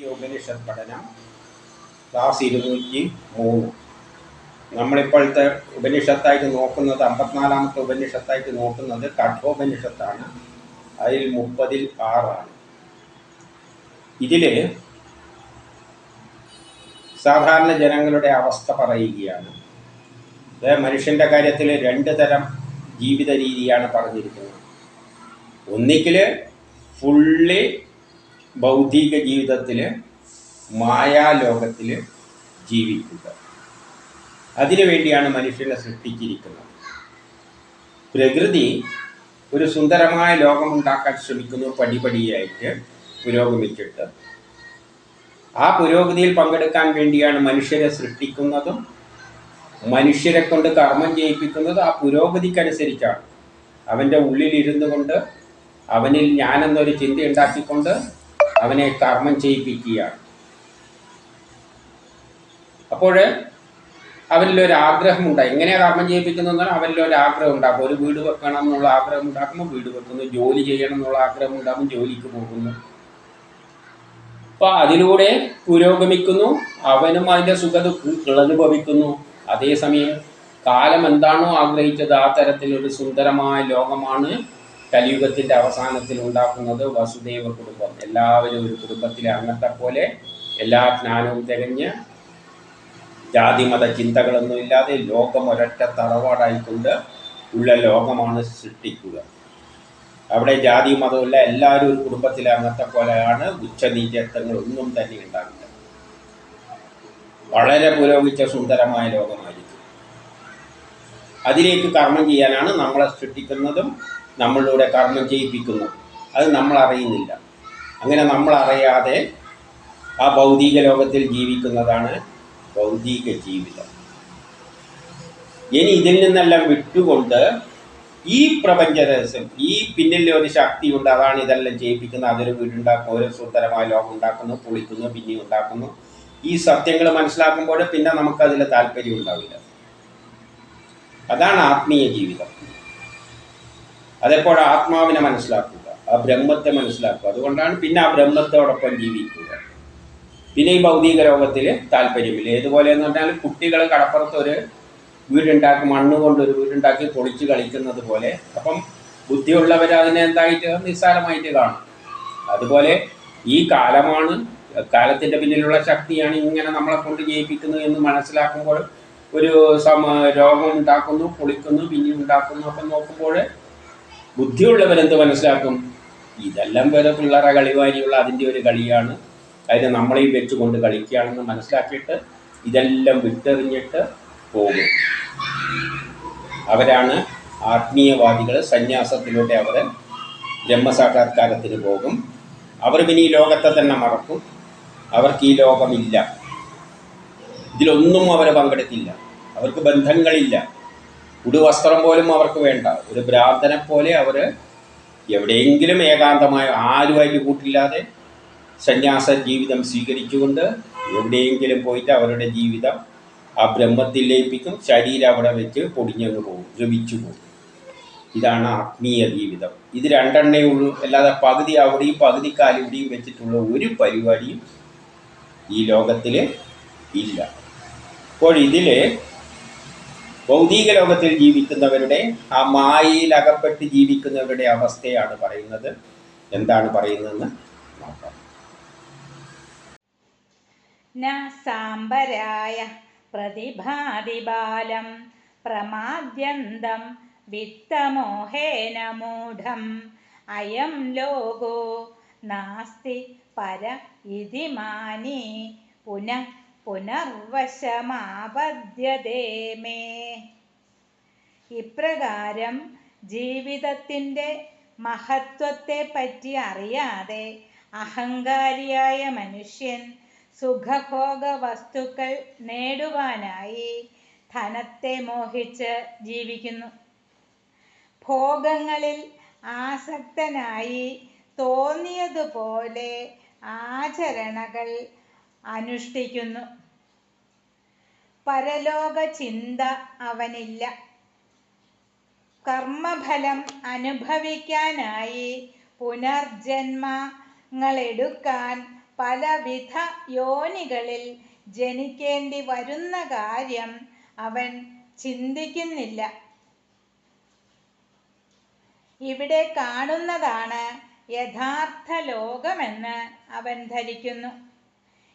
ഈ ഉപനിഷത്ത് പഠനം ക്ലാസ് ഇരുന്നൂറ്റി മൂന്ന്. നമ്മളിപ്പോഴത്തെ ഉപനിഷത്തായിട്ട് നോക്കുന്നത് അമ്പത്തിനാലാമത്തെ ഉപനിഷത്തായിട്ട് നോക്കുന്നത് കഠോപനിഷത്താണ്. അതിൽ മുപ്പതിൽ ആറാണ്. ഇതിൽ സാധാരണ ജനങ്ങളുടെ അവസ്ഥ പറയുകയാണ്. അതായത് മനുഷ്യന്റെ കാര്യത്തിൽ രണ്ട് തരം ജീവിത രീതിയാണ് പറഞ്ഞിരിക്കുന്നത്. ഒന്നിക്കിൽ ഫുള്ളി ഭൗതിക ജീവിതത്തിൽ മായാലോകത്തിൽ ജീവിക്കുക. അതിനു വേണ്ടിയാണ് മനുഷ്യനെ സൃഷ്ടിച്ചിരിക്കുന്നത്. പ്രകൃതി ഒരു സുന്ദരമായ ലോകമുണ്ടാക്കാൻ ശ്രമിക്കുന്നു പടിപടിയായിട്ട് പുരോഗമിച്ചിട്ട്. ആ പുരോഗതിയിൽ പങ്കെടുക്കാൻ വേണ്ടിയാണ് മനുഷ്യരെ സൃഷ്ടിക്കുന്നതും മനുഷ്യരെ കൊണ്ട് കർമ്മം ചെയ്യിപ്പിക്കുന്നത് ആ പുരോഗതിക്കനുസരിച്ചാണ്. അവന്റെ ഉള്ളിലിരുന്നു കൊണ്ട് അവനിൽ ഞാനെന്നൊരു ചിന്ത ഉണ്ടാക്കിക്കൊണ്ട് അവനെ കർമ്മം ചെയ്യിപ്പിക്കുകയാണ്. അപ്പോൾ അവനിലൊരു ആഗ്രഹം ഉണ്ടായി എങ്ങനെയാണ് കർമ്മം ചെയ്യിപ്പിക്കുന്നതെന്ന് അവരിലൊരാഗ്രഹം അവനിലൊരു ആഗ്രഹം ഒരു വീട് വെക്കണം എന്നുള്ള ആഗ്രഹം ഉണ്ടാക്കുമ്പോൾ വീട് വെക്കുന്നു ജോലി ചെയ്യണം എന്നുള്ള ആഗ്രഹം ഉണ്ടാകും ജോലിക്ക് പോകുന്നു. അപ്പോൾ അതിലൂടെ പുരോഗമിക്കുന്നു അവനും അതിന്റെ സുഖദുഃഖങ്ങൾ അനുഭവിക്കുന്നു അതേസമയം കാലം എന്താണോ ആഗ്രഹിച്ചത് ആ തരത്തിലൊരു സുന്ദരമായ ലോകമാണ് കലിയുഗത്തിന്റെ അവസാനത്തിൽ ഉണ്ടാക്കുന്നത് വസുദേവ കുടുംബം. എല്ലാവരും ഒരു കുടുംബത്തിലെ അംഗത്തെ പോലെ എല്ലാ ജ്ഞാനവും തികഞ്ഞ് ജാതിമത ചിന്തകളൊന്നും ഇല്ലാതെ ലോകം ഒരൊറ്റ തറവാടായിക്കൊണ്ട് ഉള്ള ലോകമാണ് സൃഷ്ടിക്കുക. അവിടെ ജാതി മതമില്ല എല്ലാവരും ഒരു കുടുംബത്തിലെ അംഗത്തെ പോലെയാണ് ഉച്ചനീചത്വങ്ങളൊന്നും തന്നെ ഉണ്ടാകില്ല വളരെ പുരോഗമിച്ച സുന്ദരമായ ലോകമായിരിക്കും. അതിലേക്ക് കർമ്മം ചെയ്യാനാണ് നമ്മളെ സൃഷ്ടിക്കുന്നതും നമ്മളിലൂടെ കർമ്മം ചെയ്യിപ്പിക്കുന്നു. അത് നമ്മൾ അറിയുന്നില്ല അങ്ങനെ നമ്മൾ അറിയാതെ ആ ഭൗതിക ലോകത്തിൽ ജീവിക്കുന്നതാണ് ഭൗതിക ജീവിതം. ഇനി ഇതിൽ നിന്നെല്ലാം വിട്ടുകൊണ്ട് ഈ പ്രപഞ്ച രഹസ്യം ഈ പിന്നിൽ ഒരു ശക്തിയുണ്ട് അതാണ് ഇതെല്ലാം ചെയ്യിപ്പിക്കുന്നത്. അതൊരു വീടുണ്ടാക്കുന്നു ഒരു സുന്ദരമായ ലോകം ഉണ്ടാക്കുന്നു പൊളിക്കുന്നു പിന്നെ ഉണ്ടാക്കുന്നു. ഈ സത്യങ്ങൾ മനസ്സിലാക്കുമ്പോൾ പിന്നെ നമുക്കതിൽ താല്പര്യം ഉണ്ടാവില്ല. അതാണ് ആത്മീയ ജീവിതം. അതെപ്പോൾ ആത്മാവിനെ മനസ്സിലാക്കുക ആ ബ്രഹ്മത്തെ മനസ്സിലാക്കുക. അതുകൊണ്ടാണ് പിന്നെ ആ ബ്രഹ്മത്തോടൊപ്പം ജീവിക്കുക. പിന്നെ ഈ ഭൗതിക ലോകത്തിൽ താല്പര്യമില്ല. ഏതുപോലെ എന്ന് പറഞ്ഞാൽ കുട്ടികൾ കടപ്പുറത്ത് ഒരു വീടുണ്ടാക്കി മണ്ണ് കൊണ്ട് ഒരു വീടുണ്ടാക്കി പൊളിച്ച് കളിക്കുന്നത് പോലെ. അപ്പം ബുദ്ധിയുള്ളവർ അതിനെ എന്തായിട്ട്? നിസ്സാരമായിട്ട് കാണും. അതുപോലെ ഈ കാലമാണ് കാലത്തിന്റെ പിന്നിലുള്ള ശക്തിയാണ് ഇങ്ങനെ നമ്മളെ കൊണ്ട് ജയിപ്പിക്കുന്നത് എന്ന് മനസ്സിലാക്കുമ്പോൾ ഒരു സമ രോഗം ഉണ്ടാക്കുന്നു പൊളിക്കുന്നു പിന്നെ ഉണ്ടാക്കുന്നു. അപ്പം നോക്കുമ്പോൾ ബുദ്ധിയുള്ളവരെന്ത് മനസ്സിലാക്കും? ഇതെല്ലാം വേറെ പിള്ളേരെ കളിവാരിയുള്ള അതിന്റെ ഒരു കളിയാണ്. അതിനെ നമ്മളെയും വെച്ചുകൊണ്ട് കളിക്കുകയാണെന്ന് മനസ്സിലാക്കിയിട്ട് ഇതെല്ലാം വിട്ടെറിഞ്ഞിട്ട് പോകും. അവരാണ് ആത്മീയവാദികൾ. സന്യാസത്തിലൂടെ അവർ ബ്രഹ്മസാക്ഷാത്കാരത്തിന് പോകും. അവർ പിന്നെ ഈ ലോകത്തെ തന്നെ മറക്കും. അവർക്ക് ഈ ലോകമില്ല. ഇതിലൊന്നും അവരെ പങ്കെടുക്കില്ല അവർക്ക് ബന്ധങ്ങളില്ല. ഉടുവസ്ത്രം പോലും അവർക്ക് വേണ്ട. ഒരു ഭ്രാന്തനെ പോലെ അവർ എവിടെയെങ്കിലും ഏകാന്തമായ ആരുമായിട്ട് കൂട്ടില്ലാതെ സന്യാസ ജീവിതം സ്വീകരിച്ചുകൊണ്ട് എവിടെയെങ്കിലും പോയിട്ട് അവരുടെ ജീവിതം ആ ബ്രഹ്മത്തിൽ ലയിപ്പിക്കും ശരീരം അവിടെ വെച്ച് പൊടിഞ്ഞങ്ങ് പോകും ദ്രവിച്ചു പോകും. ഇതാണ് ആത്മീയ ജീവിതം. ഇത് രണ്ടെണ്ണേ ഉള്ളൂ. അല്ലാതെ പകുതി അവിടെയും പകുതി കാലിവിടെയും വെച്ചിട്ടുള്ള ഒരു പരിപാടിയും ഈ ലോകത്തിൽ ഇല്ല. അപ്പോൾ ഇതിൽ ഭൗതിക ലോകത്തിൽ ജീവിക്കുന്നവരുടെ ആ മായയിൽ അകപ്പെട്ട് ജീവിക്കുന്നവരുടെ അവസ്ഥയാണ് പറയുന്നത്. എന്താണ് പറയുന്നതെന്ന് നോക്കാം. സാംബരായ പ്രതിഭാതി ബാലം പ്രമാദ്യന്തം വിത്തമോഹേന മൂഢം അയം ലോകോ നാസ്തി പര ഇതി മാനി പുനഃ പുനർവശമാപദ്യതേ മേ. ഇപ്രകാരം ജീവിതത്തിന്റെ മഹത്വത്തെ പറ്റി അറിയാതെ അഹങ്കാരിയായ മനുഷ്യൻ സുഖഭോഗ വസ്തുക്കൾ നേടുവാനായി ധനത്തെ മോഹിച്ച് ജീവിക്കുന്നു. ഭോഗങ്ങളിൽ ആസക്തനായി തോന്നിയതുപോലെ ആചരണകൾ അനുഷ്ഠിക്കുന്നു. പരലോക ചിന്ത അവനില്ല. കർമ്മഫലം അനുഭവിക്കാനായി പുനർജന്മങ്ങളെടുക്കാൻ പലവിധ യോനികളിൽ ജനിക്കേണ്ടി വരുന്ന കാര്യം അവൻ ചിന്തിക്കുന്നില്ല. ഇവിടെ കാണുന്നതാണ് യഥാർത്ഥ ലോകമെന്ന് അവൻ ധരിക്കുന്നു.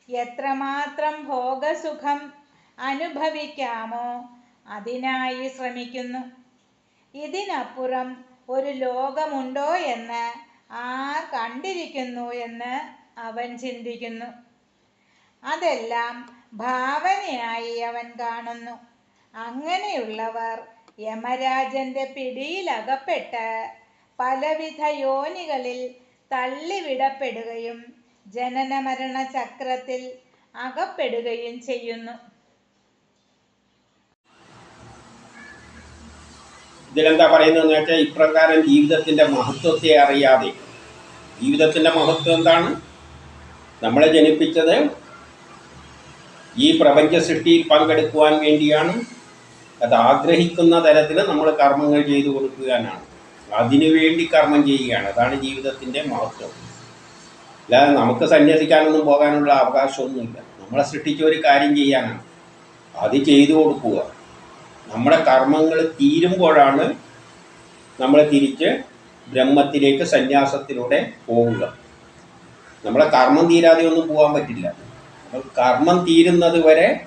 എത്രമാത്രം ഭോഗസുഖം അനുഭവിക്കാമോ? അതിനായി ശ്രമിക്കുന്നു. ഇതിനപ്പുറം ഒരു ലോകമുണ്ടോ എന്ന് ആർ കണ്ടിരിക്കുന്നു എന്ന് അവൻ ചിന്തിക്കുന്നു. അതെല്ലാം ഭാവനയായി അവൻ കാണുന്നു. അങ്ങനെയുള്ളവർ യമരാജന്റെ പിടിയിലകപ്പെട്ട് പലവിധ യോനികളിൽ തള്ളിവിടപ്പെടുകയും ജനനമരണ ചക്രത്തിൽ അകപ്പെടുകയും ചെയ്യുന്നു. ഇതിലെന്താ പറയുന്നതെന്ന് വെച്ചാൽ ഇപ്രകാരം ജീവിതത്തിന്റെ മഹത്വത്തെ അറിയാതെ ജീവിതത്തിന്റെ മഹത്വം എന്താണ്? നമ്മളെ ജനിപ്പിച്ചത് ഈ പ്രപഞ്ച സൃഷ്ടിയിൽ പങ്കെടുക്കുവാൻ വേണ്ടിയാണ്. അത് ആഗ്രഹിക്കുന്ന തരത്തിൽ നമ്മൾ കർമ്മങ്ങൾ ചെയ്തു കൊടുക്കുവാനാണ് അതിനു വേണ്ടി കർമ്മം ചെയ്യുകയാണ്. അതാണ് ജീവിതത്തിന്റെ മഹത്വം. അല്ലാതെ നമുക്ക് സന്യസിക്കാനൊന്നും പോകാനുള്ള അവകാശമൊന്നുമില്ല. നമ്മളെ സൃഷ്ടിച്ച ഒരു കാര്യം ചെയ്യാനാണ്. അത് ചെയ്തു കൊടുക്കുക. നമ്മുടെ കർമ്മങ്ങൾ തീരുമ്പോഴാണ് നമ്മൾ തിരിച്ച് ബ്രഹ്മത്തിലേക്ക് സന്യാസത്തിലൂടെ പോവുക. നമ്മളെ കർമ്മം തീരാതെ ഒന്നും പോകാൻ പറ്റില്ല. കർമ്മം തീരുന്നത് വരെ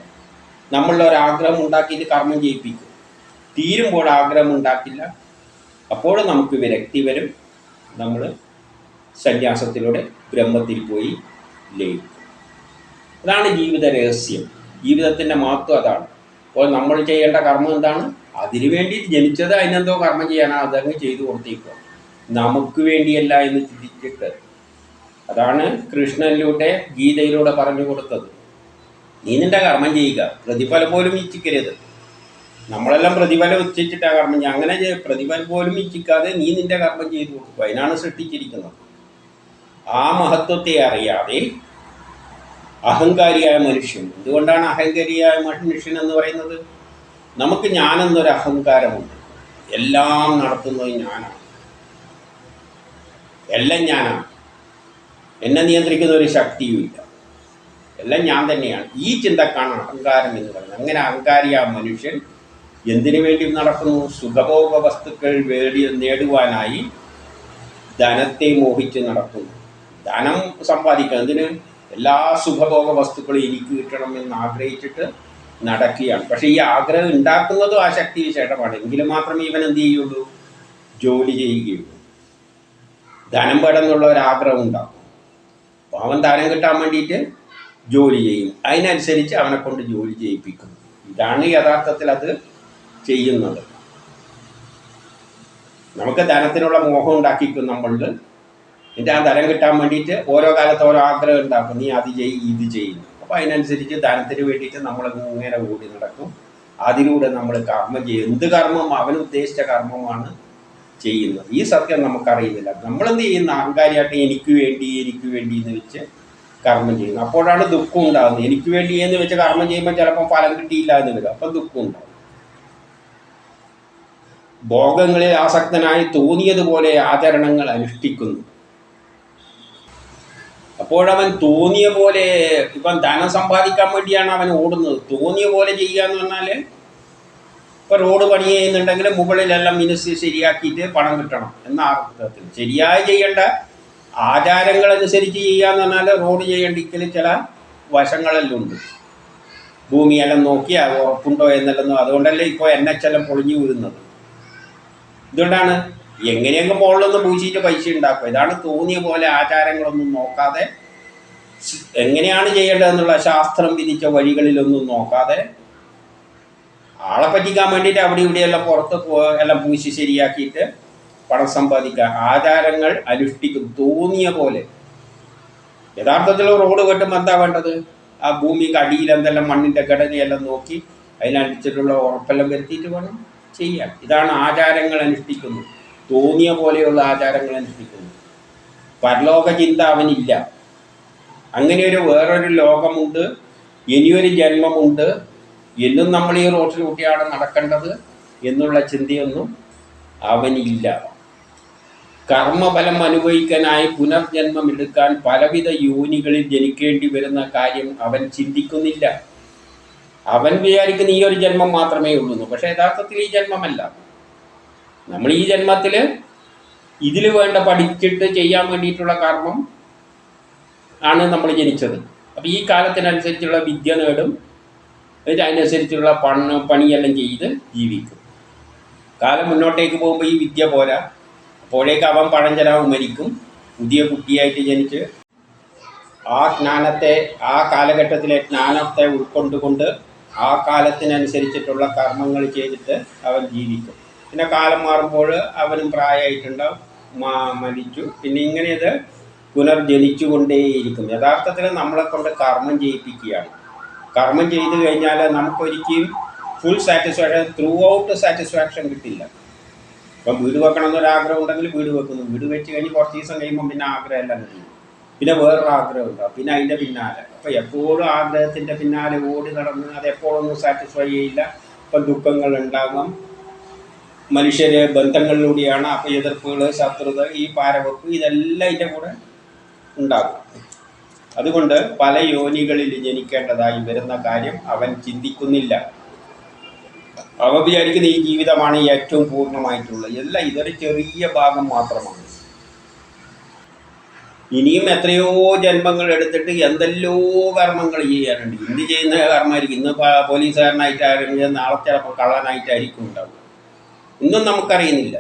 നമ്മളുടെ ഒരാഗ്രഹം ഉണ്ടാക്കിയിട്ട് കർമ്മം ചെയ്യിപ്പിക്കും. തീരുമ്പോൾ ആഗ്രഹം ഉണ്ടാക്കില്ല. അപ്പോൾ നമുക്ക് വിരക്തി വരും. നമ്മൾ സന്യാസത്തിലൂടെ ബ്രഹ്മത്തിൽ പോയി ലയിക്കും. അതാണ് ജീവിത രഹസ്യം. ജീവിതത്തിന്റെ മഹത്വം അതാണ്. അപ്പോൾ നമ്മൾ ചെയ്യേണ്ട കർമ്മം എന്താണ്? അതിനു വേണ്ടി ജനിച്ചത് അതിനെന്തോ കർമ്മം ചെയ്യാനാണ് അതങ്ങ് ചെയ്തു കൊടുത്തേക്കുക നമുക്ക് വേണ്ടിയല്ല എന്ന് ചിന്തിച്ചിട്ട്. അതാണ് കൃഷ്ണനിലൂടെ ഗീതയിലൂടെ പറഞ്ഞു കൊടുത്തത്. നീ നിന്റെ കർമ്മം ചെയ്യുക. പ്രതിഫലം പോലും ഇച്ഛിക്കരുത്. നമ്മളെല്ലാം പ്രതിഫലം ഉച്ചിട്ടാ കർമ്മം ചെയ്യുക. അങ്ങനെ പ്രതിഫലം പോലും ഇച്ഛിക്കാതെ നീ നിന്റെ കർമ്മം ചെയ്തു കൊടുക്കുക. അതിനാണ് സൃഷ്ടിച്ചിരിക്കുന്നത്. ആ മഹത്വത്തെ അറിയാതെ അഹങ്കാരിയായ മനുഷ്യൻ. എന്തുകൊണ്ടാണ് അഹങ്കാരിയായ മനുഷ്യൻ എന്ന് പറയുന്നത്? നമുക്ക് ഞാനെന്നൊരു അഹങ്കാരമുണ്ട്. എല്ലാം നടത്തുന്നത് ഞാനാണ്. എല്ലാം ഞാനാണ്. എന്നെ നിയന്ത്രിക്കുന്ന ഒരു ശക്തിയുമില്ല എല്ലാം ഞാൻ തന്നെയാണ്. ഈ ചിന്തക്കാണ് അഹങ്കാരം എന്ന് പറയുന്നത്. അങ്ങനെ അഹങ്കാരിയായ മനുഷ്യൻ എന്തിനു വേണ്ടി നടക്കുന്നു? സുഖഭോഗ വസ്തുക്കൾ വേടി നേടുവാനായി ധനത്തെ മോഹിച്ച് നടക്കുന്നു. ധനം സമ്പാദിക്കുക എന്തിന്? എല്ലാ സുഖഭോഗ വസ്തുക്കളും എനിക്ക് കിട്ടണം എന്ന് ആഗ്രഹിച്ചിട്ട് നടക്കുകയാണ്. പക്ഷേ ഈ ആഗ്രഹം ഉണ്ടാക്കുന്നതും ആ ശക്തി വിശേഷമാണ്. എങ്കിലും മാത്രമേ ഇവൻ എന്ത് ചെയ്യുള്ളൂ ജോലി ചെയ്യുകയുള്ളൂ. ധനം ഒരു ആഗ്രഹം ഉണ്ടാകും അപ്പോൾ അവൻ ധനം കിട്ടാൻ വേണ്ടിയിട്ട് ജോലി ചെയ്യും. അതിനനുസരിച്ച് അവനെ കൊണ്ട് ജോലി ചെയ്യിപ്പിക്കും. ഇതാണ് യഥാർത്ഥത്തിൽ അത് ചെയ്യുന്നത്. നമുക്ക് ധനത്തിനുള്ള മോഹം ഉണ്ടാക്കിക്കും നമ്മളിൽ. എന്നിട്ട് ആ ധനം കിട്ടാൻ വേണ്ടിയിട്ട് ഓരോ കാലത്ത് ഓരോ ആഗ്രഹം ഉണ്ടാക്കും നീ അത് ചെയ്യ് ഇത് ചെയ്യുന്നു അപ്പോൾ അതിനനുസരിച്ച് ധനത്തിന് വേണ്ടിയിട്ട് നമ്മൾ ഇങ്ങനെ കൂടി നടക്കും. അതിലൂടെ നമ്മൾ കർമ്മം ചെയ്യും. എന്ത് കർമ്മം? അവൻ ഉദ്ദേശിച്ച കർമ്മമാണ് ചെയ്യുന്നത്. ഈ സത്യം നമുക്കറിയുന്നില്ല. നമ്മളെന്ത് ചെയ്യുന്ന? അഹങ്കാരിയായിട്ട് എനിക്ക് വേണ്ടി എനിക്ക് വേണ്ടി എന്ന് വെച്ച് കർമ്മം ചെയ്യുന്നു. അപ്പോഴാണ് ദുഃഖം ഉണ്ടാകുന്നത്. എനിക്ക് വേണ്ടി എന്ന് വെച്ച് കർമ്മം ചെയ്യുമ്പോൾ ചിലപ്പോൾ ഫലം കിട്ടിയില്ല എന്ന് വരും. അപ്പം ദുഃഖം ഉണ്ടാകും. ഭോഗങ്ങളിൽ ആസക്തനായി തോന്നിയതുപോലെ ആചരണങ്ങൾ അനുഷ്ഠിക്കുന്നു. അപ്പോഴവൻ തോന്നിയ പോലെ ഇപ്പം ധനം സമ്പാദിക്കാൻ വേണ്ടിയാണ് അവൻ ഓടുന്നത്. തോന്നിയ പോലെ ചെയ്യുക എന്ന് പറഞ്ഞാൽ ഇപ്പം റോഡ് പണി ചെയ്യുന്നുണ്ടെങ്കിൽ മുകളിലെല്ലാം മിനുസ് ശരിയാക്കിയിട്ട് പണം കിട്ടണം എന്ന അർത്ഥത്തിൽ. ശരിയായി ചെയ്യേണ്ട ആചാരങ്ങൾ അനുസരിച്ച് ചെയ്യുക എന്ന് പറഞ്ഞാൽ റോഡ് ചെയ്യേണ്ടിക്കൽ ചില വശങ്ങളെല്ലാം ഉണ്ട്. ഭൂമിയെല്ലാം നോക്കി അത് ഉറപ്പുണ്ടോ എന്നെല്ലാം അതുകൊണ്ടല്ലേ ഇപ്പോൾ എൻ എച്ച് എല്ലാം പൊളിഞ്ഞു വീഴുന്നത്. ഇതുകൊണ്ടാണ് എങ്ങനെയെങ്കിലും മുകളിലൊന്ന് പൂച്ചിട്ട് പൈസ ഉണ്ടാക്കും? ഇതാണ് തോന്നിയ പോലെ ആചാരങ്ങളൊന്നും നോക്കാതെ എങ്ങനെയാണ് ചെയ്യേണ്ടതെന്നുള്ള ശാസ്ത്രം വിധിച്ച വഴികളിലൊന്നും നോക്കാതെ ആളെ പറ്റിക്കാൻ വേണ്ടിയിട്ട് അവിടെ ഇവിടെയെല്ലാം പുറത്ത് പോ എല്ലാം പൂശി ശരിയാക്കിയിട്ട് പണം സമ്പാദിക്കുക. ആചാരങ്ങൾ അനുഷ്ഠിക്കും. തോന്നിയ പോലെ. യഥാർത്ഥത്തിൽ റോഡ് വെട്ടുമ്പോൾ എന്താ വേണ്ടത്? ആ ഭൂമിക്ക് അടിയിൽ എന്തെല്ലാം മണ്ണിന്റെ ഘടനയെല്ലാം നോക്കി അതിനനുസരിച്ചുള്ള ഉറപ്പെല്ലാം വരുത്തിയിട്ട് വേണം ചെയ്യാൻ. ഇതാണ് ആചാരങ്ങൾ അനുഷ്ഠിക്കുന്നു തോന്നിയ പോലെയുള്ള ആചാരങ്ങൾ അനുഷ്ഠിക്കുന്നു പരലോക ചിന്ത അവനില്ല. അങ്ങനെ ഒരു വേറൊരു ലോകമുണ്ട് ഇനിയൊരു ജന്മമുണ്ട്. എന്നും നമ്മൾ ഈ റോട്ടിലൂട്ടിയാണ് നടക്കേണ്ടത് എന്നുള്ള ചിന്തയൊന്നും അവനില്ല. കർമ്മഫലം അനുഭവിക്കാനായി പുനർജന്മം എടുക്കാൻ പലവിധ യോനികളിൽ ജനിക്കേണ്ടി വരുന്ന കാര്യം അവൻ ചിന്തിക്കുന്നില്ല. അവൻ വിചാരിക്കുന്ന ഈ ഒരു ജന്മം മാത്രമേ ഉള്ളൂ പക്ഷെ യഥാർത്ഥത്തിൽ ഈ ജന്മമല്ല. നമ്മൾ ഈ ജന്മത്തിൽ ഇതിൽ വേണ്ട പഠിച്ചിട്ട് ചെയ്യാൻ വേണ്ടിയിട്ടുള്ള കർമ്മം ആണ് നമ്മൾ ജനിച്ചത്. അപ്പോൾ ഈ കാലത്തിനനുസരിച്ചുള്ള വിദ്യ നേടും. അതിനനുസരിച്ചുള്ള പണ പണിയെല്ലാം ചെയ്ത് ജീവിക്കും. കാലം മുന്നോട്ടേക്ക് പോകുമ്പോൾ ഈ വിദ്യ പോരാ. അപ്പോഴേക്ക് അവൻ പഴഞ്ചനാവും മരിക്കും. പുതിയ കുട്ടിയായിട്ട് ജനിച്ച് ആ ജ്ഞാനത്തെ ആ കാലഘട്ടത്തിലെ ജ്ഞാനത്തെ ഉൾക്കൊണ്ടുകൊണ്ട് ആ കാലത്തിനനുസരിച്ചിട്ടുള്ള കർമ്മങ്ങൾ ചെയ്തിട്ട് അവൻ ജീവിക്കും. പിന്നെ കാലം മാറുമ്പോൾ അവനും പ്രായമായിട്ടുണ്ടാവും മരിച്ചു. പിന്നെ ഇങ്ങനെ ഇത് പുനർജനിച്ചുകൊണ്ടേയിരിക്കും യഥാർത്ഥത്തിൽ നമ്മളെ കൊണ്ട് കർമ്മം ചെയ്യിപ്പിക്കുകയാണ്. കർമ്മം ചെയ്തു കഴിഞ്ഞാൽ നമുക്കൊരിക്കലും full satisfaction throughout satisfaction കിട്ടില്ല. ഇപ്പം വീട് വെക്കണം എന്നൊരാഗ്രഹം ഉണ്ടെങ്കിൽ വീട് വെക്കുന്നു. വീട് വെച്ച് കഴിഞ്ഞ് കുറച്ച് ദിവസം കഴിയുമ്പോൾ പിന്നെ ആഗ്രഹം കഴിയും പിന്നെ വേറൊരു ആഗ്രഹം ഉണ്ടാവും പിന്നെ അതിന്റെ പിന്നാലെ. അപ്പോൾ എപ്പോഴും ആഗ്രഹത്തിന്റെ പിന്നാലെ ഓടി നടന്ന് അത് എപ്പോഴൊന്നും സാറ്റിസ്ഫൈ ചെയ്യില്ല. ഇപ്പം ദുഃഖങ്ങൾ ഉണ്ടാകും. മനുഷ്യര് ബന്ധങ്ങളിലൂടെയാണ് അപ്പോൾ എതിർപ്പുകൾ ശത്രുത ഈ പാരവെപ്പ് ഇതെല്ലാം ഇതിന്റെ കൂടെ ഉണ്ടാകും. അതുകൊണ്ട് പല യോനികളിൽ ജനിക്കേണ്ടതായി വരുന്ന കാര്യം അവൻ ചിന്തിക്കുന്നില്ല. അവ വിചാരിക്കുന്ന ഈ ജീവിതമാണ് ഏറ്റവും പൂർണമായിട്ടുള്ളത്. എല്ലാം ഇതൊരു ചെറിയ ഭാഗം മാത്രമാണ്. ഇനിയും എത്രയോ ജന്മങ്ങൾ എടുത്തിട്ട് എന്തെല്ലോ കർമ്മങ്ങൾ ചെയ്യാനുണ്ട്. ഇന്ന് ചെയ്യുന്ന കർമ്മമായിരിക്കും. ഇന്ന് പോലീസുകാരനായിട്ടായിരിക്കും നാളെ ചിലപ്പോൾ കള്ളനായിട്ടായിരിക്കും ഉണ്ടാവുക. ഇന്നും നമുക്കറിയുന്നില്ല.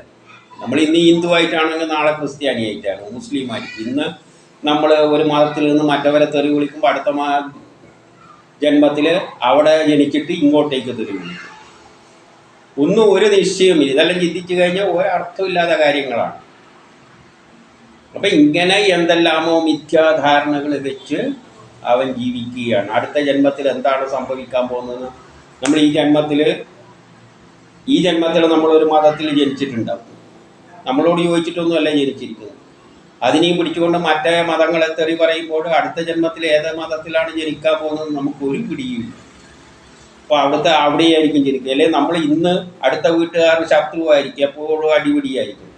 നമ്മൾ ഇന്ന് ഹിന്ദു ആയിട്ടാണെങ്കിൽ നാളെ ക്രിസ്ത്യാനി ആയിട്ടാണ് മുസ്ലിം ആയിട്ട് ഇന്ന് നമ്മൾ ഒരു മതത്തിൽ നിന്ന് മറ്റവരെ തെറി വിളിക്കുമ്പോൾ അടുത്ത ജന്മത്തിൽ അവിടെ ജനിച്ചിട്ട് ഇങ്ങോട്ടേക്ക് തെറി വിളിക്കും. ഒന്നും ഒരു നിശ്ചയമില്ല ഇതെല്ലാം ചിന്തിച്ചു കഴിഞ്ഞാൽ ഒരു ഒരർത്ഥമില്ലാത്ത കാര്യങ്ങളാണ്. അപ്പം ഇങ്ങനെ എന്തെല്ലാമോ മിഥ്യാധാരണകൾ വെച്ച് അവൻ ജീവിക്കുകയാണ്. അടുത്ത ജന്മത്തിൽ എന്താണ് സംഭവിക്കാൻ പോകുന്നത്? നമ്മൾ ഈ ജന്മത്തിൽ ഈ ജന്മത്തിൽ നമ്മളൊരു മതത്തിൽ ജനിച്ചിട്ടുണ്ടാവും. നമ്മളോട് ചോദിച്ചിട്ടൊന്നുമല്ല ജനിച്ചിരിക്കുന്നത്. അതിനെയും പിടിച്ചുകൊണ്ട് മറ്റേ മതങ്ങളെ തെറി പറയുമ്പോൾ അടുത്ത ജന്മത്തിൽ ഏത് മതത്തിലാണ് ജനിക്കാൻ പോകുന്നത് നമുക്ക് ഒരു പിടിയുമില്ല. അപ്പോൾ അവിടുത്തെ അവിടെയായിരിക്കും ജനിക്കുക. അല്ലെങ്കിൽ നമ്മൾ ഇന്ന് അടുത്ത വീട്ടുകാർ ശത്രുവായിരിക്കും. എപ്പോഴും അടിപിടിയായിരിക്കും.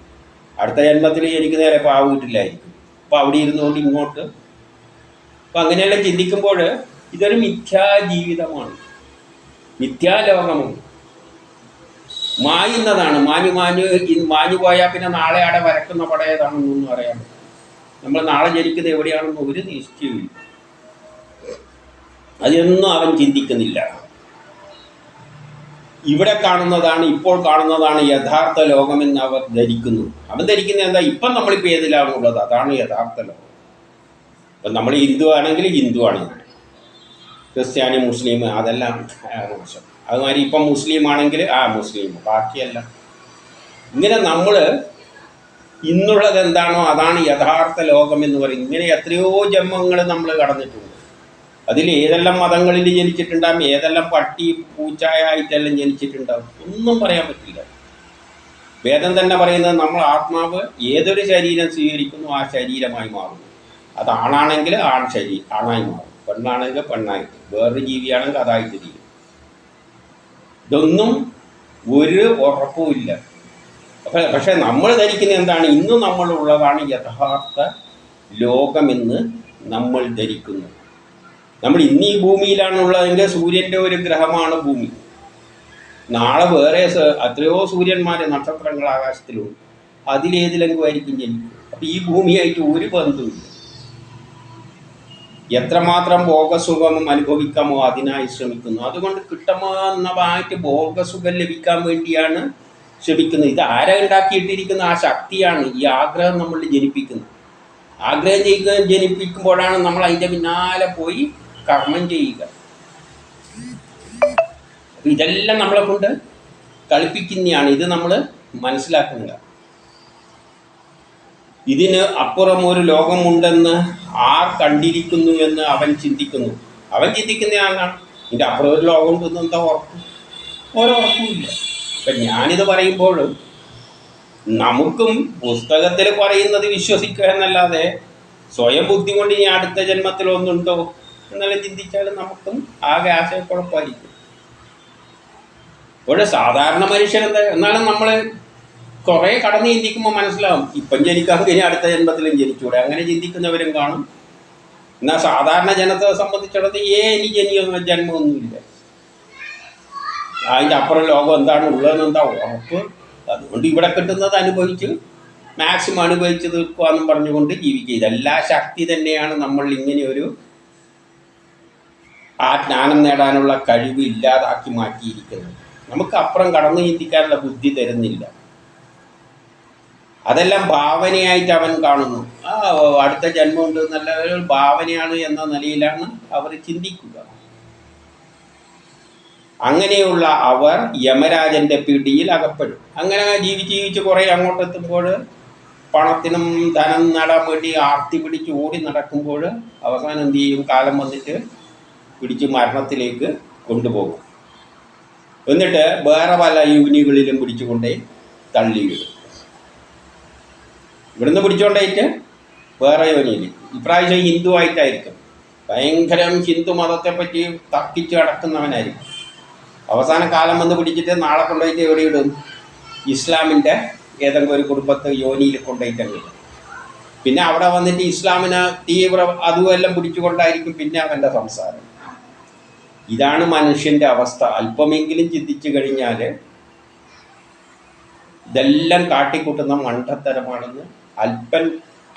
അടുത്ത ജന്മത്തിൽ ജനിക്കുന്ന ചിലപ്പോൾ ആ വീട്ടിലായിരിക്കും. അപ്പോൾ അവിടെ ഇരുന്നുകൊണ്ട് ഇങ്ങോട്ട് അപ്പോൾ അങ്ങനെയെല്ലാം ചിന്തിക്കുമ്പോൾ ഇതൊരു മിഥ്യാജീവിതമാണ്. മിഥ്യാലോകമാണ്. മായുന്നതാണ്. മാഞ്ഞു മാഞ്ഞു മാഞ്ഞു പോയാൽ പിന്നെ നാളെ അവിടെ വരക്കുന്ന പടം ഏതാണെന്നൊന്നും അറിയാൻ നമ്മൾ നാളെ ജനിക്കുന്നത് എവിടെയാണെന്ന് ഒരു നിശ്ചയമില്ല അതിനൊന്നും അവൻ ചിന്തിക്കുന്നില്ല. ഇവിടെ കാണുന്നതാണ് ഇപ്പോൾ കാണുന്നതാണ് യഥാർത്ഥ ലോകമെന്ന് അവർ ധരിക്കുന്നു. അവൻ ധരിക്കുന്നത് എന്താ? ഇപ്പം നമ്മളിപ്പോൾ ഏതിലാണുള്ളത്? അതാണ് യഥാർത്ഥ ലോകം. ഇപ്പം നമ്മൾ ഹിന്ദു ആണെങ്കിൽ ഹിന്ദു ആണ് ക്രിസ്ത്യാനി മുസ്ലിം അതെല്ലാം. മോശം. അതുമാതിരി ഇപ്പം മുസ്ലിം ആണെങ്കിൽ ആ മുസ്ലിം ബാക്കിയല്ല. ഇങ്ങനെ നമ്മൾ ഇന്നുള്ളത് എന്താണോ അതാണ് യഥാർത്ഥ ലോകം എന്ന് പറയും. ഇങ്ങനെ എത്രയോ ജന്മങ്ങൾ നമ്മൾ കടന്നിട്ടുണ്ട്. അതിൽ ഏതെല്ലാം മതങ്ങളിൽ ജനിച്ചിട്ടുണ്ടാകും ഏതെല്ലാം പട്ടി പൂച്ചായായിട്ടെല്ലാം ജനിച്ചിട്ടുണ്ടാകും ഒന്നും പറയാൻ പറ്റില്ല. വേദം തന്നെ പറയുന്നത് നമ്മൾ ആത്മാവ് ഏതൊരു ശരീരം സ്വീകരിക്കുന്നു ആ ശരീരമായി മാറുന്നു. അത് ആണാണെങ്കിൽ ആൺ ശരീരം ആണായി മാറും പെണ്ണാണെങ്കിൽ പെണ്ണായിട്ട് വേറൊരു ജീവിയാണെങ്കിൽ അതായിട്ട് തീരും ഇതൊന്നും ഒരു ഉറപ്പുമില്ല. പക്ഷെ നമ്മൾ ധരിക്കുന്ന എന്താണ്? ഇന്ന് നമ്മളുള്ളതാണ് യഥാർത്ഥ ലോകമെന്ന് നമ്മൾ ധരിക്കുന്നു. നമ്മൾ ഇന്ന് ഈ ഭൂമിയിലാണുള്ളതെങ്കിൽ സൂര്യന്റെ ഒരു ഗ്രഹമാണ് ഭൂമി. നാളെ വേറെ എത്രയോ സൂര്യന്മാരെ നക്ഷത്രങ്ങൾ ആകാശത്തിലുണ്ട്. അതിലേതിലെങ്കിലും ആയിരിക്കും ജനിക്കും അപ്പം ഈ ഭൂമിയായിട്ട് ഒരു ബന്ധവുമില്ല. എത്രമാത്രം ഭോഗസുഖം അനുഭവിക്കാമോ അതിനായി ശ്രമിക്കുന്നു. അതുകൊണ്ട് കിട്ടമാനമായിട്ട് ഭോഗസുഖം ലഭിക്കാൻ വേണ്ടിയാണ് ശ്രമിക്കുന്നത്. ഇത് ആരെ ഉണ്ടാക്കിയിട്ടിരിക്കുന്ന ആ ശക്തിയാണ് ഈ ആഗ്രഹം നമ്മൾ ജനിപ്പിക്കുന്നത്. ആഗ്രഹം ചെയ്യുക ജനിപ്പിക്കുമ്പോഴാണ് നമ്മൾ അതിന്റെ പിന്നാലെ പോയി കർമ്മം ചെയ്യുക. ഇതെല്ലാം നമ്മളെ കൊണ്ട് കളിപ്പിക്കുന്നതാണ് ഇത് നമ്മൾ മനസ്സിലാക്കുന്നില്ല ഇതിന് അപ്പുറം ഒരു ലോകമുണ്ടെന്ന് ആർ കണ്ടിരിക്കുന്നു എന്ന് അവൻ ചിന്തിക്കുന്നു. അവൻ ചിന്തിക്കുന്ന ആളാണ്. ഇതിന്റെ അപ്പുറം ഒരു ലോകമുണ്ടെന്ന് എന്താ ഉറപ്പ്? ഒരറപ്പുമില്ല ഇപ്പം ഞാനിത് പറയുമ്പോൾ നമുക്കും പുസ്തകത്തിൽ പറയുന്നത് വിശ്വസിക്കുക എന്നല്ലാതെ സ്വയം ബുദ്ധി കൊണ്ട് ഇനി അടുത്ത ജന്മത്തിൽ ഒന്നുണ്ടോ എന്നെല്ലാം ചിന്തിച്ചാൽ നമുക്കും ആകെ ആശയക്കുഴപ്പമായിരിക്കും. ഇപ്പോൾ സാധാരണ മനുഷ്യരെന്താ എന്നാലും നമ്മൾ കുറെ കടന്ന് ചിന്തിക്കുമ്പോൾ മനസ്സിലാവും. ഇപ്പം ജനിക്കാൻ ഇനി അടുത്ത ജന്മത്തിലും ജനിച്ചൂടെ. അങ്ങനെ ചിന്തിക്കുന്നവരും കാണും. എന്നാൽ സാധാരണ ജനത്തെ സംബന്ധിച്ചിടത്ത് ഏ ഇനി ജനിയൊന്നും ജന്മമൊന്നുമില്ല. അതിന്റെ അപ്പുറം ലോകം എന്താണ് ഉള്ളതെന്ന് എന്താ ഉറപ്പ്? അതുകൊണ്ട് ഇവിടെ കിട്ടുന്നത് അനുഭവിച്ച് മാക്സിമം അനുഭവിച്ച് തീർക്കുകയെന്നും പറഞ്ഞുകൊണ്ട് ജീവിക്കുക. ഇതെല്ലാ ശക്തി തന്നെയാണ് നമ്മൾ ഇങ്ങനെ ഒരു ആ ജ്ഞാനം നേടാനുള്ള കഴിവ് ഇല്ലാതാക്കി മാറ്റിയിരിക്കുന്നത്. നമുക്ക് അപ്പുറം കടന്നു ചിന്തിക്കാനുള്ള ബുദ്ധി തരുന്നില്ല. അതെല്ലാം ഭാവനയായിട്ട് അവൻ കാണുന്നു. ആ അടുത്ത ജന്മമുണ്ട് നല്ല ഒരു ഭാവനയാണ് എന്ന നിലയിലാണ് അവർ ചിന്തിക്കുക. അങ്ങനെയുള്ള അവർ യമരാജന്റെ പിടിയിൽ അകപ്പെടും. അങ്ങനെ ജീവിച്ച് ജീവിച്ച് കുറേ അങ്ങോട്ട് എത്തുമ്പോൾ പണത്തിനും ധനം നേടാൻ വേണ്ടി ആർത്തി പിടിച്ച് ഓടി നടക്കുമ്പോൾ അവസാനം എന്ത് ചെയ്യും? കാലം വന്നിട്ട് പിടിച്ച് മരണത്തിലേക്ക് കൊണ്ടുപോകും. എന്നിട്ട് വേറെ പല യൂനികളിലും പിടിച്ചുകൊണ്ടേ തള്ളിയിടും. ഇവിടുന്ന് പിടിച്ചോണ്ടായിട്ട് വേറെ യോനിയിൽ ഇപ്രാവശ്യം ഹിന്ദു ആയിട്ടായിരിക്കും ഭയങ്കരം ഹിന്ദു മതത്തെ പറ്റി തർക്കിച്ച് കിടക്കുന്നവനായിരിക്കും അവസാന കാലം വന്ന് പിടിച്ചിട്ട് നാളെ കൊണ്ടുപോയിട്ട് എവിടെ ഇടും? ഇസ്ലാമിന്റെ ഏതെങ്കിലും ഒരു കുടുംബത്തെ യോനിയിൽ കൊണ്ടുപോയിട്ട് ഇടും. പിന്നെ അവിടെ വന്നിട്ട് ഇസ്ലാമിനെ തീവ്ര അതുമെല്ലാം പിടിച്ചുകൊണ്ടായിരിക്കും പിന്നെ അവന്റെ സംസാരം. ഇതാണ് മനുഷ്യന്റെ അവസ്ഥ. അല്പമെങ്കിലും ചിന്തിച്ചു കഴിഞ്ഞാൽ ഇതെല്ലാം കാട്ടിക്കൂട്ടുന്ന മണ്ടത്തരമാണെന്ന് അല്പൻ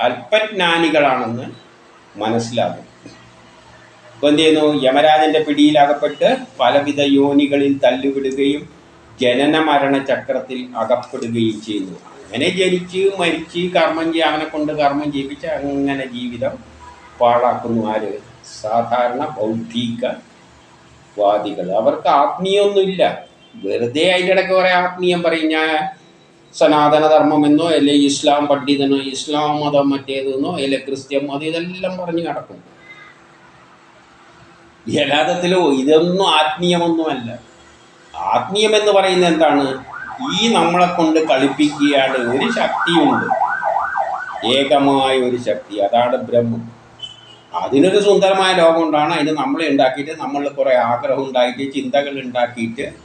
അല്പജ്ഞാനികളാണെന്ന് മനസ്സിലാകും. ഇപ്പൊ എന്ത് ചെയ്യുന്നു? യമരാജന്റെ പിടിയിലകപ്പെട്ട് പലവിധ യോനികളിൽ തല്ലുവിടുകയും ജനന മരണ ചക്രത്തിൽ അകപ്പെടുകയും ചെയ്യുന്നു. അങ്ങനെ ജനിച്ച് മരിച്ച് കർമ്മം ചെയ്യ അവനെ കൊണ്ട് കർമ്മം ചെയ്യിപ്പിച്ച് അങ്ങനെ ജീവിതം പാഴാക്കുന്നു ആര്? സാധാരണ ബൗദ്ധിക വാദികൾ. അവർക്ക് ആത്മീയമൊന്നുമില്ല വെറുതെ അതിന്റെ ഇടയ്ക്ക് കുറേ ആത്മീയം പറയും. ഞാൻ സനാതന ധർമ്മമെന്നോ അല്ലെ ഇസ്ലാം പണ്ഡിതനോ ഇസ്ലാം മതം മറ്റേതെന്നോ അല്ലെ ക്രിസ്ത്യൻ മതം ഇതെല്ലാം പറഞ്ഞു നടക്കും. യഥാർത്ഥത്തിലോ ഇതൊന്നും ആത്മീയമൊന്നുമല്ല. ആത്മീയം എന്ന് പറയുന്നത് എന്താണ്? ഈ നമ്മളെ കൊണ്ട് കളിപ്പിക്കുകയാണ് ഒരു ശക്തിയുണ്ട്. ഏകമായ ഒരു ശക്തി അതാണ് ബ്രഹ്മം. അതിനൊരു സുന്ദരമായ ലോകം ഉണ്ടാണ് അതിന് നമ്മളെ ഉണ്ടാക്കിയിട്ട് നമ്മളിൽ കുറേ ആഗ്രഹം ഉണ്ടാക്കിയിട്ട് ചിന്തകൾ ഉണ്ടാക്കിയിട്ട്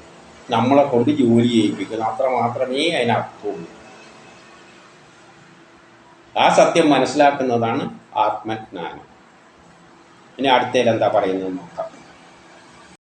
നമ്മളെ കൊണ്ട് ജോലി ചെയ്യിപ്പിക്കുന്നു. അത്ര മാത്രമേ അതിനർത്ഥമുള്ളൂ. ആ സത്യം മനസ്സിലാക്കുന്നതാണ് ആത്മജ്ഞാനം. ഇനി അടുത്തതിൽ എന്താ പറയുന്നത് നോക്കാം.